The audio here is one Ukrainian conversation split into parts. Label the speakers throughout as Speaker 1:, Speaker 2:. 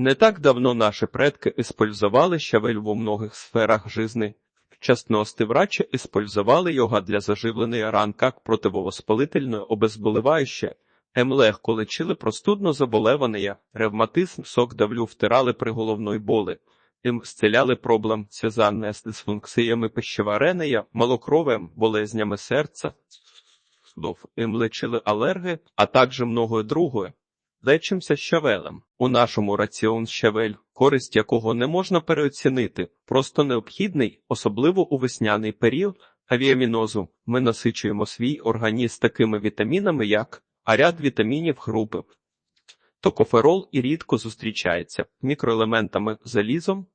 Speaker 1: Не так давно наші предки использовали щавель в многих сферах жизни. В частности, врачи использовали його для заживлення ран как противовоспалительне обезболиваще. Ем легко лечили простудно заболевання, ревматизм, сок давлю втирали при головної боли. Їм зціляли проблем зв'язаних з дисфункціями пищеварення, малокров'ям, болезнями серця. Знов їм лечили алерги, а також многое другое. Лечимося щавелем. У нашому раціон щавель, користь якого не можна переоцінити, просто необхідний, особливо у весняний період авіамінозу. Ми насичуємо свій організм такими вітамінами, як а ряд вітамінів групи. Токоферол і рідко зустрічається мікроелементами залізом,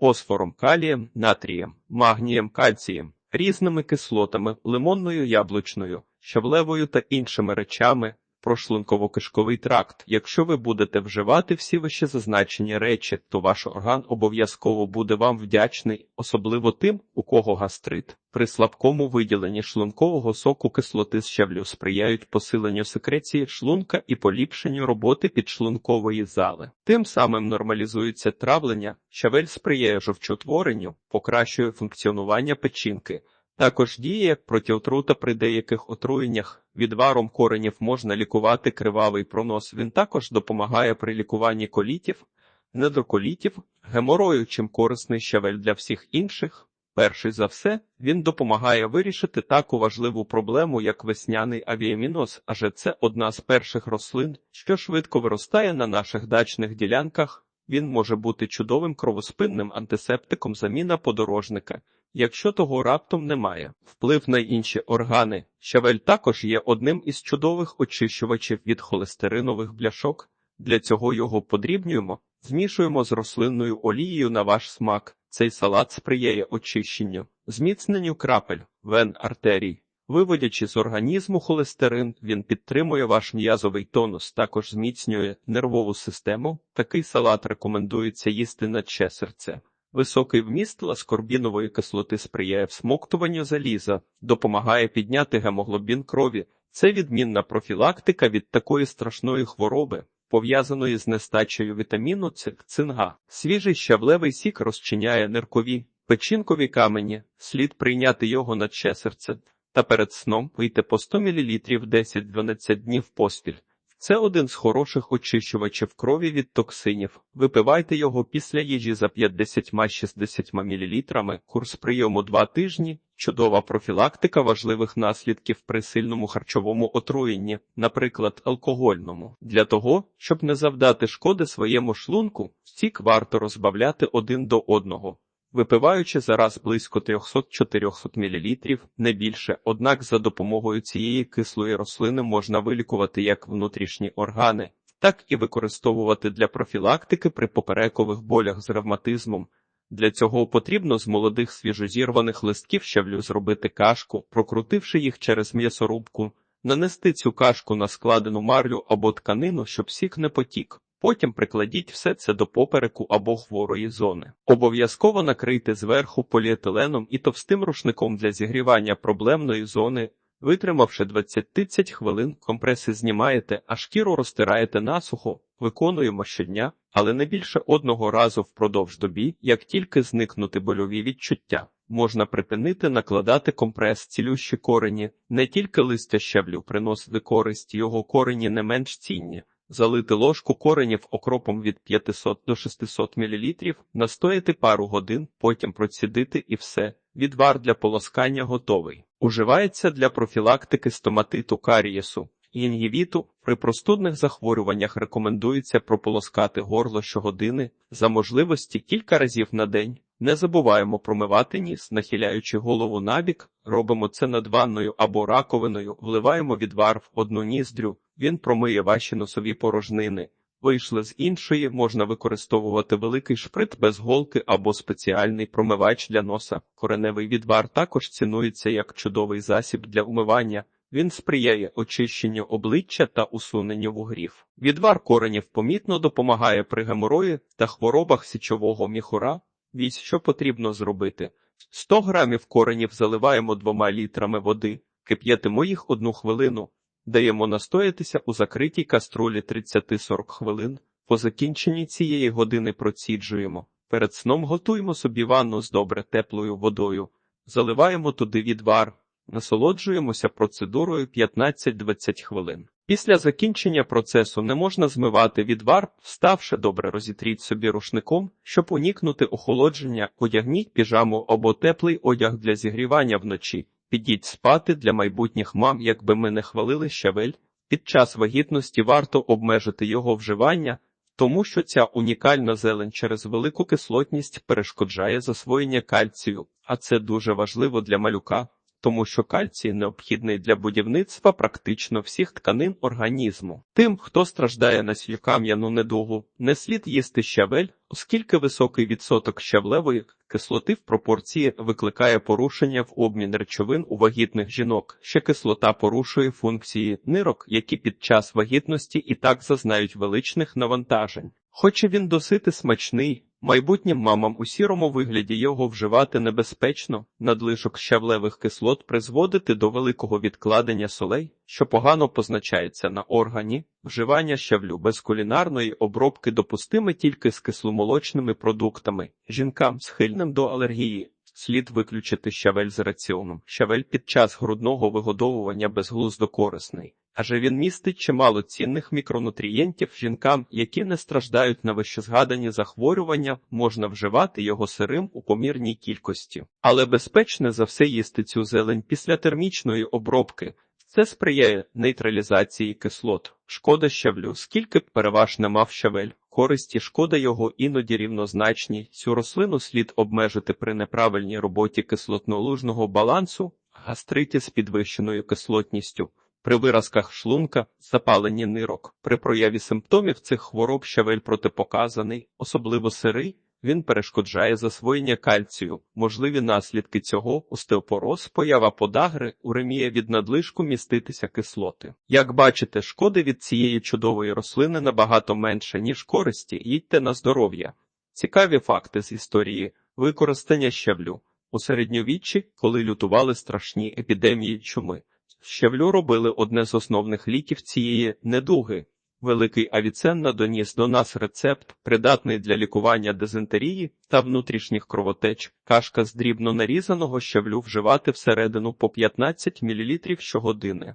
Speaker 1: фосфором, калієм, натрієм, магнієм, кальцієм, різними кислотами, лимонною яблучною, щавлевою та іншими речами, прошлунково-кишковий тракт. Якщо ви будете вживати всі вище зазначені речі, то ваш орган обов'язково буде вам вдячний, особливо тим, у кого гастрит. При слабкому виділенні шлункового соку кислоти з щавлю сприяють посиленню секреції шлунка і поліпшенню роботи підшлункової зали. Тим самим нормалізується травлення, щавель сприяє жовчотворенню, покращує функціонування печінки. Також діє як протиотрута при деяких отруєннях. Відваром коренів можна лікувати кривавий пронос. Він також допомагає при лікуванні колітів, недоколітів, геморою, чим корисний щавель для всіх інших. Перший за все, він допомагає вирішити таку важливу проблему, як весняний авіаміноз, адже це одна з перших рослин, що швидко виростає на наших дачних ділянках. Він може бути чудовим кровоспинним антисептиком заміна подорожника. Якщо того раптом немає, вплив на інші органи. Щавель також є одним із чудових очищувачів від холестеринових бляшок. Для цього його подрібнюємо, змішуємо з рослинною олією на ваш смак. Цей салат сприяє очищенню, зміцненню крапель, вен артерій. Виводячи з організму холестерин, він підтримує ваш м'язовий тонус, також зміцнює нервову систему. Такий салат рекомендується їсти на че серце. Високий вміст ласкорбінової кислоти сприяє всмоктуванню заліза, допомагає підняти гемоглобін крові. Це відмінна профілактика від такої страшної хвороби, пов'язаної з нестачею вітаміну С, цинга. Свіжий щавлевий сік розчиняє ниркові, печінкові камені, слід прийняти його на че серце та перед сном вийти по 100 мл 10-12 днів поспіль. Це один з хороших очищувачів крові від токсинів. Випивайте його після їжі за 50-60 мл. Курс прийому 2 тижні. Чудова профілактика важливих наслідків при сильному харчовому отруєнні, наприклад, алкогольному. Для того, щоб не завдати шкоди своєму шлунку, сік варто розбавляти один до одного випиваючи зараз близько 300-400 мл, не більше, однак за допомогою цієї кислої рослини можна вилікувати як внутрішні органи, так і використовувати для профілактики при поперекових болях з ревматизмом. Для цього потрібно з молодих свіжозірваних листків щавлю зробити кашку, прокрутивши їх через м'ясорубку, нанести цю кашку на складену марлю або тканину, щоб сік не потік. Потім прикладіть все це до попереку або хворої зони. Обов'язково накрийте зверху поліетиленом і товстим рушником для зігрівання проблемної зони. Витримавши 20-30 хвилин, компреси знімаєте, а шкіру розтираєте насухо, виконуємо щодня, але не більше одного разу впродовж добі, як тільки зникнути больові відчуття. Можна припинити накладати компрес цілющі корені, не тільки листя щеблю приносити користь, його корені не менш цінні. Залити ложку коренів окропом від 500 до 600 мл, настояти пару годин, потім процідити і все. Відвар для полоскання готовий. Уживається для профілактики стоматиту карієсу. Інгівіту при простудних захворюваннях рекомендується прополоскати горло щогодини, за можливості кілька разів на день. Не забуваємо промивати ніс, нахиляючи голову набік, робимо це над ванною або раковиною, вливаємо відвар в одну ніздрю, він промиє ваші носові порожнини. Вийшли з іншої, можна використовувати великий шприт без голки або спеціальний промивач для носа. Кореневий відвар також цінується як чудовий засіб для умивання. Він сприяє очищенню обличчя та усуненню вугрів. Відвар коренів помітно допомагає при геморої та хворобах січового міхура. Вісь, що потрібно зробити? 100 грамів коренів заливаємо двома літрами води, кип'ятимо їх одну хвилину, даємо настоятися у закритій каструлі 30-40 хвилин, По закінченні цієї години проціджуємо. Перед сном готуємо собі ванну з добре теплою водою, заливаємо туди відвар, насолоджуємося процедурою 15-20 хвилин. Після закінчення процесу не можна змивати відвар, вставши добре розітріть собі рушником, щоб уникнути охолодження, одягніть піжаму або теплий одяг для зігрівання вночі. Підіть спати для майбутніх мам, якби ми не хвалили щавель. Під час вагітності варто обмежити його вживання, тому що ця унікальна зелень через велику кислотність перешкоджає засвоєння кальцію, а це дуже важливо для малюка, тому що кальцій необхідний для будівництва практично всіх тканин організму. Тим, хто страждає на сількам'яну недугу, не слід їсти щавель, оскільки високий відсоток щавлевої кислоти в пропорції викликає порушення в обмін речовин у вагітних жінок. Ще кислота порушує функції нирок, які під час вагітності і так зазнають величних навантажень. Хоч і він досити смачний, майбутнім мамам у сірому вигляді його вживати небезпечно, надлишок щавлевих кислот призводити до великого відкладення солей, що погано позначається на органі, вживання щавлю без кулінарної обробки допустиме тільки з кисломолочними продуктами, жінкам схильним до алергії. Слід виключити щавель з раціоном. Щавель під час грудного вигодовування безглуздо корисний, адже він містить чимало цінних мікронутрієнтів жінкам, які не страждають на вищезгадані захворювання, можна вживати його сирим у помірній кількості. Але безпечне за все їсти цю зелень після термічної обробки. Це сприяє нейтралізації кислот. Шкода щавлю, скільки б переваж мав щавель, користі шкода його іноді рівнозначні. Цю рослину слід обмежити при неправильній роботі кислотно-лужного балансу, гастриті з підвищеною кислотністю. При виразках шлунка, запаленні нирок, при прояві симптомів цих хвороб щавель протипоказаний, особливо сирий, він перешкоджає засвоєння кальцію. Можливі наслідки цього остеопороз, поява подагри, уремія від надлишку міститися кислоти. Як бачите, шкоди від цієї чудової рослини набагато менше, ніж користі, їдьте на здоров'я. Цікаві факти з історії використання щавлю. У середньовіччі, коли лютували страшні епідемії чуми, щавлю робили одне з основних ліків цієї недуги. Великий Авіценна доніс до нас рецепт, придатний для лікування дизентерії та внутрішніх кровотеч, кашка з дрібно нарізаного щавлю вживати всередину по 15 мл щогодини.